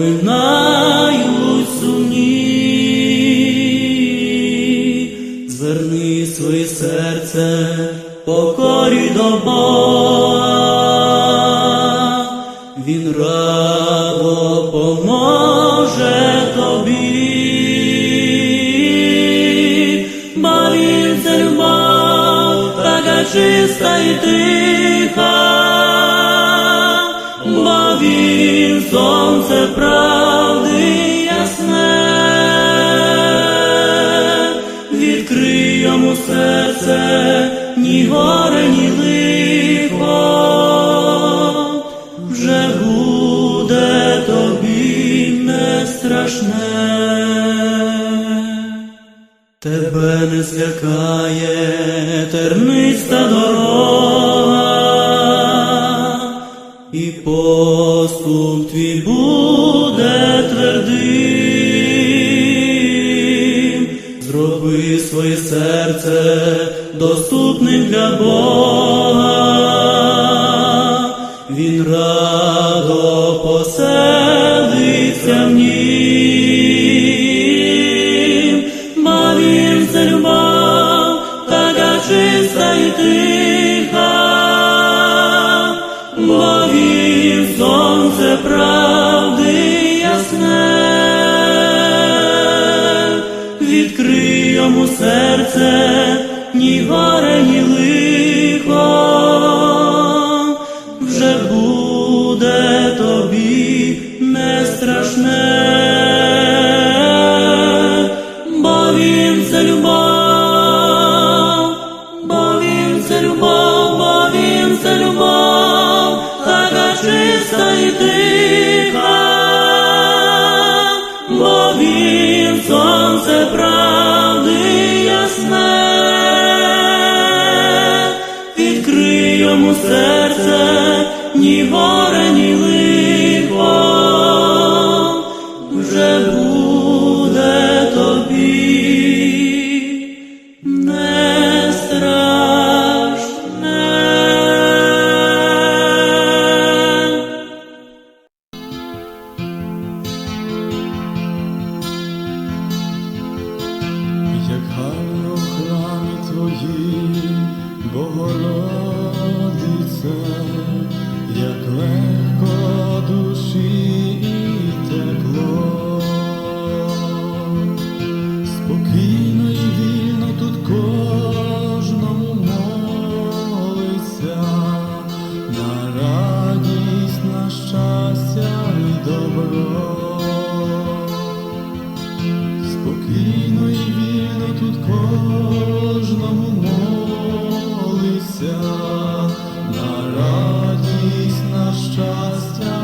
проминають сумні, зверни своє серце покорі до Бога, Він радо поможе тобі. Бо він це любов, така чиста і тиха, сонце правди ясне, відкрий йому серце, ні горе, ні лихо, вже буде тобі не страшне. Тебе не злякає терниста дорога, поступ твій буде твердим. Зроби своє серце доступним для Бога. Він відкрий йому серце, ні горе, ні лихо, just, just.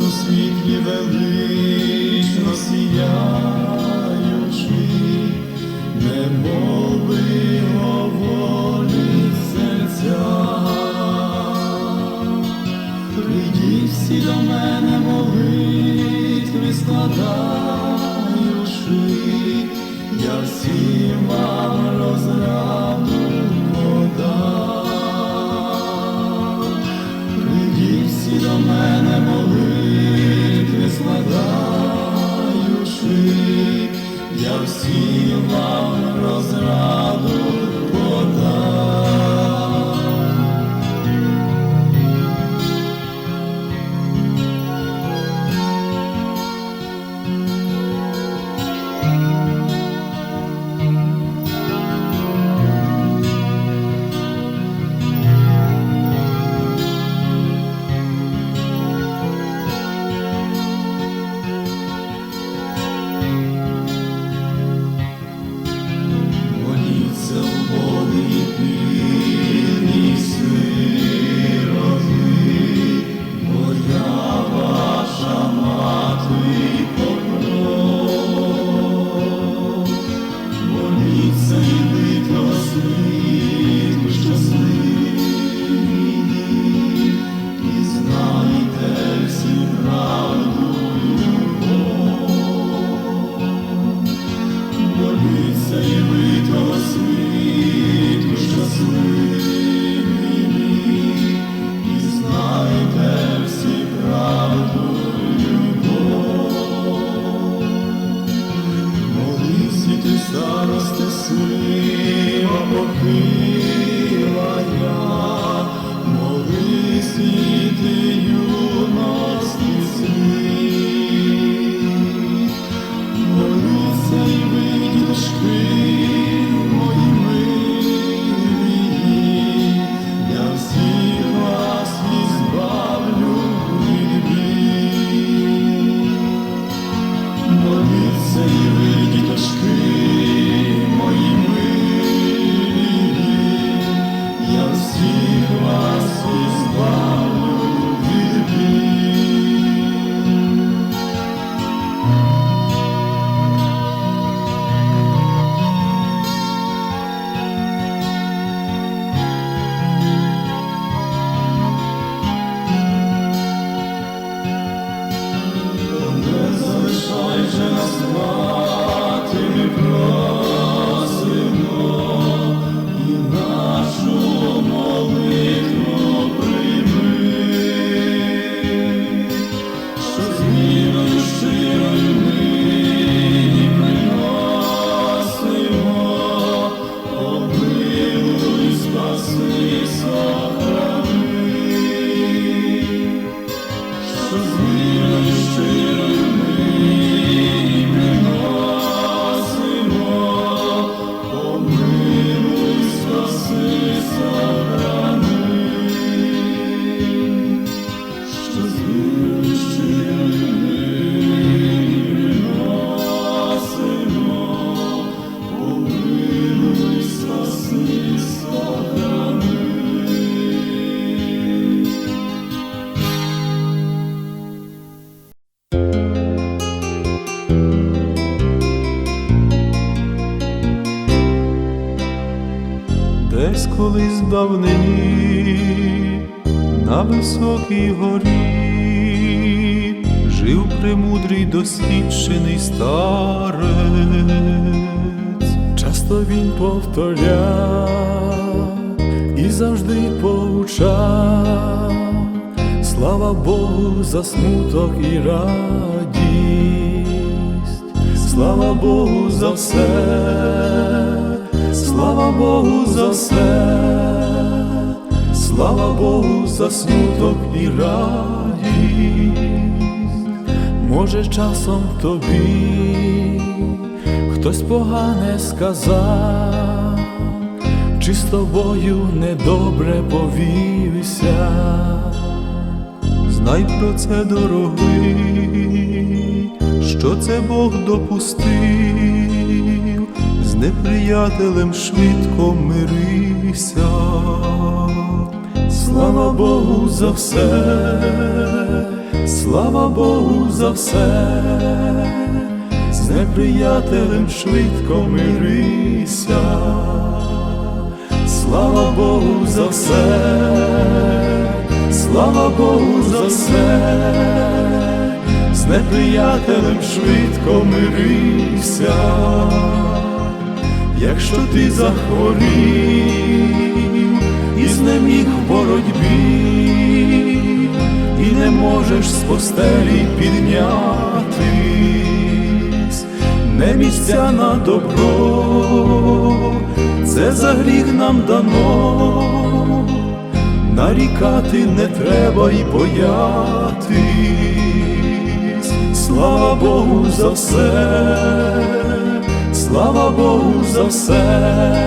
нас у світлі велично сіяючи, не би волі серця, прийдіть всі до мене молитви складаючи, я всім вам. Заявить вас на високій горі, жив премудрий досвідчений старець, часто він повторяв і завжди поучав, слава Богу, за смуток і радість, слава Богу за все, слава Богу за все слава Богу за смуток і радість. Може, часом тобі хтось погане сказав, чи з тобою недобре повівся. Знай про це, дорогий, що це Бог допустив, з неприятелем швидко мирися. Слава Богу за все, слава Богу за все, з неприятелем швидко мирися. Слава Богу за все, слава Богу за все, з неприятелем швидко мирися. Якщо ти захворів і знеміг в боротьбі, і не можеш з постелі піднятись, не місця на добро, це за гріх нам дано, нарікати не треба і боятись, слава Богу за все, слава Богу за все,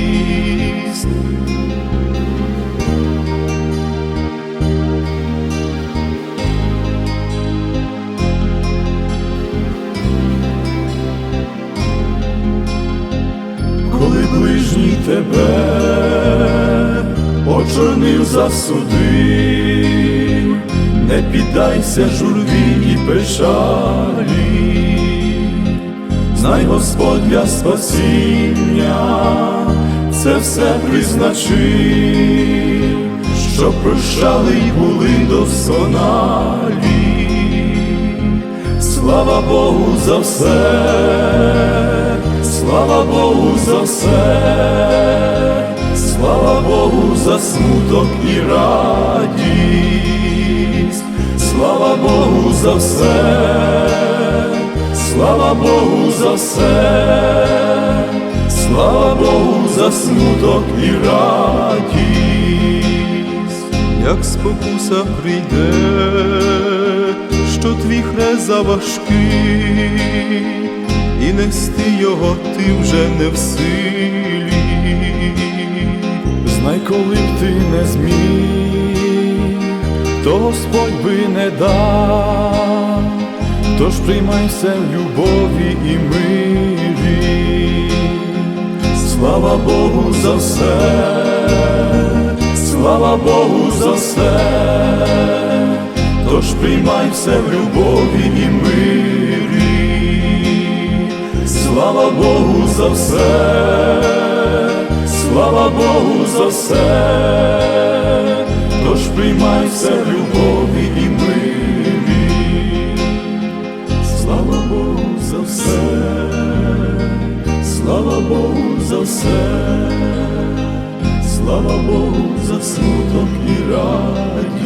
Тебе очорнив засудив, не піддайся журбі і печалі, знай Господь для спасіння це все призначив, щоб прощали й були досконалі. Слава Богу за все, слава Богу за все, слава Богу за смуток і радість, слава Богу за все, слава Богу за все, слава Богу за смуток і радість. як спокуса прийде, що твій хрест заважкий, і нести його ти вже не в силі. Знай, коли б ти не зміг, то Господь би не дав, тож приймай все в любові і мирі. Слава Богу за все, слава Богу за все, тож приймай все в любові і мирі. Слава Богу за все, слава Богу за все, тож приймай все в любові і мирі. Слава Богу за все, слава Богу за все, слава Богу за смуток і радість,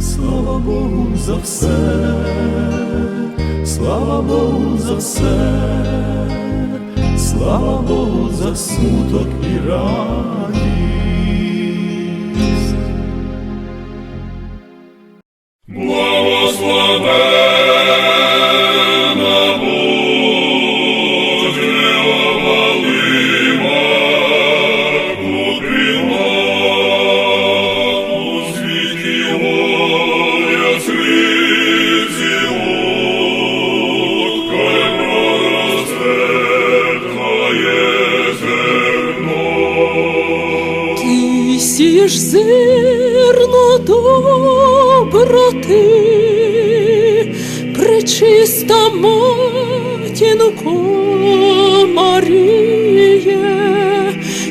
слава Богу за все, слава Богу за все, слава Богу за смуток і радість. Сієш зерно доброти, пречиста матінко Маріє,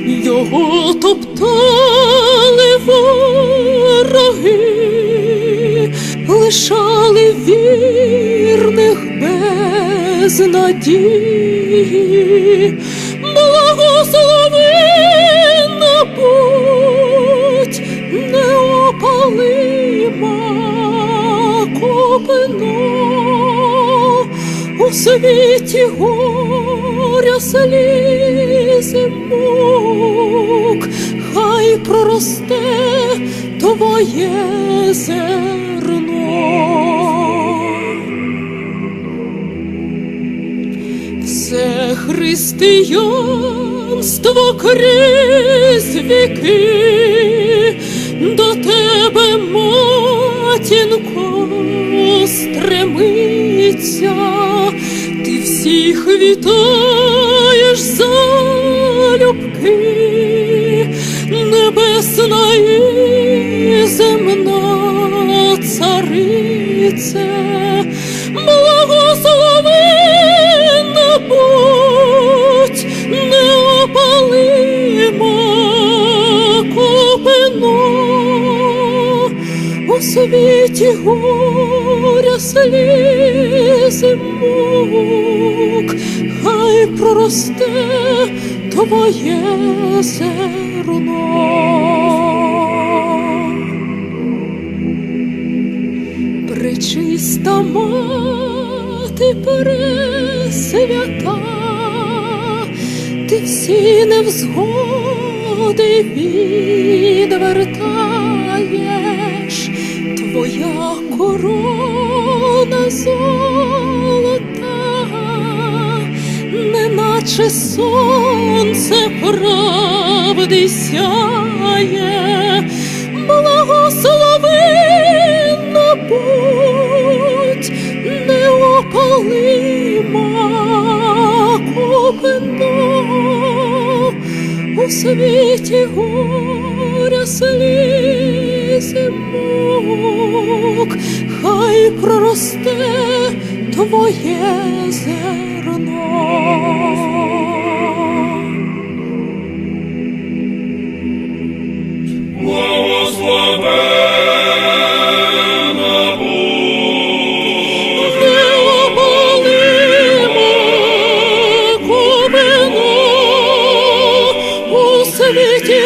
його топтали вороги, лишали вірних без надії, копино у світі горя слізи мук, хай проросте твоє зерно. Все християнство крізь віки, до тебе, матінко, стремиться, ти всіх вітаєш залюбки, небесна і земна царице, світі горя слізи мук, хай проросте твоє зерно. Пречиста мати пресвята, ти всі невзгоди відвертаєш, твоя корона золота, неначе сонце правди сяє, благословенна будь неопалима копино, у світі горя слізи мук, хай проросте твоє зерно. Будь. Неопалима світі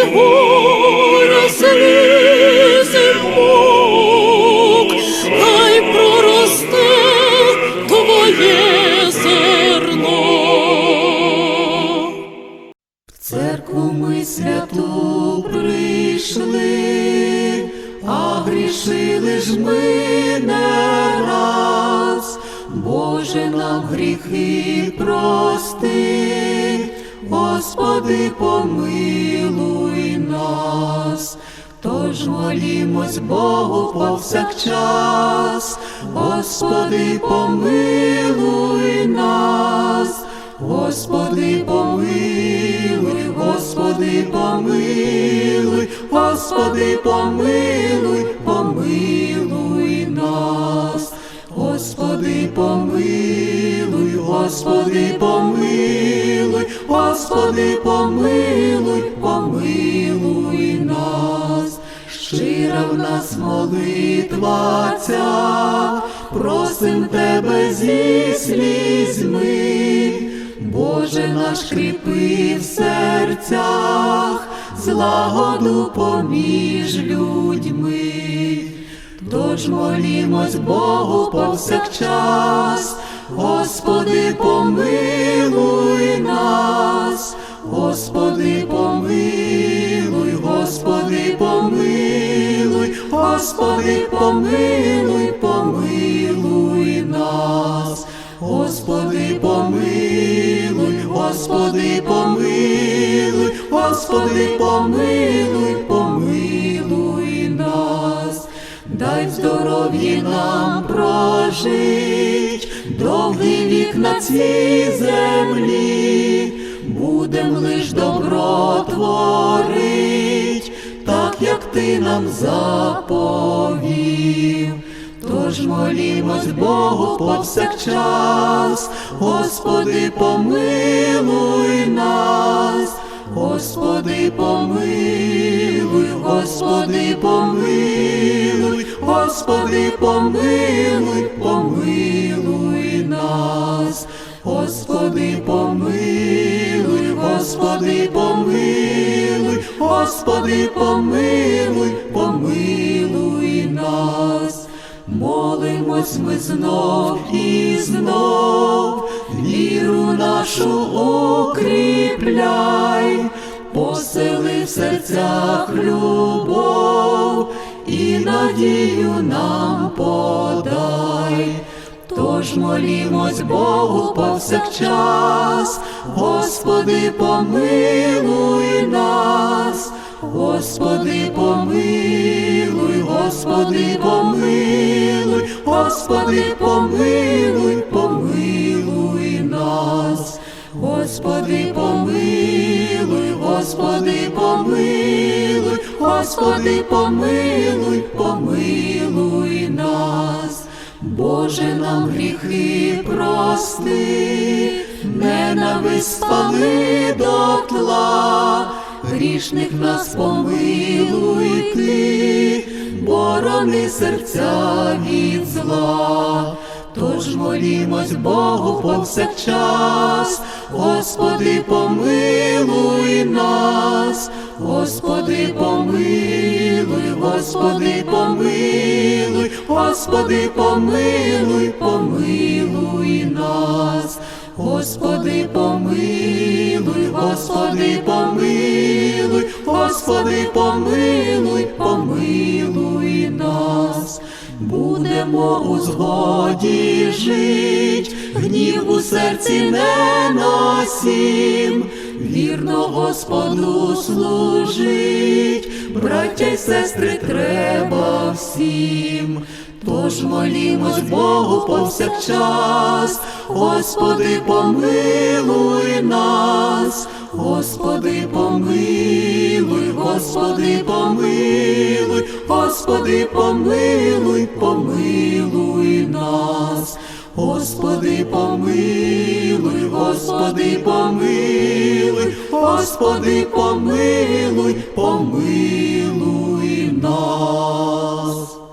Господи, помилуй, Господи, помилуй, помилуй нас. Щира в нас молитва ця, просим тебе зі слізьми, Боже наш кріпи в серцях, злагоду поміж людьми. Тож молімось Богу повсякчас, Господи, помилуй нас, Господи, помилуй, Господи, помилуй, Господи, помилуй, помилуй нас, Господи, помилуй, Господи, помилуй, Господи, помилуй, помилуй нас, дай в здоров'ї нам прожить, довгий вік на цій землі, будем лиш добро творить, так як ти нам заповів. Тож молімось Богу повсякчас, Господи, помилуй нас, Господи, помилуй, Господи, помилуй, Господи, помилуй, помилуй нас, Господи, помилуй, Господи, помилуй, Господи, помилуй, помилуй нас. Молимось ми знов і знов, віру нашу укріпляй, посили в серцях любов і надію нам подай. Тож молімось Богу повсякчас, Господи, помилуй нас, Господи, помилуй, Господи, помилуй, Господи, помилуй, помилуй нас, Господи, помилуй, Господи, помилуй, Господи, помилуй, помилуй нас. Боже нам гріхи прости, ненависть спали дотла, грішних нас помилуй ти, борони серця від зла. Тож молімось Богу повсякчас, Господи, помилуй нас, Господи, помилуй, Господи, помилуй, Господи, помилуй, помилуй нас, Господи, помилуй, Господи, помилуй, Господи, помилуй, помилуй нас. Будемо у згоді жить, гнів у серці не носім, вірно Господу служить, браття й сестри треба всім. Тож молімось Богу повсякчас, Господи, помилуй нас, Господи, помилуй, Господи, помилуй, Господи, помилуй, помилуй нас, Господи, помилуй, Господи, помилуй, Господи, помилуй, помилуй нас.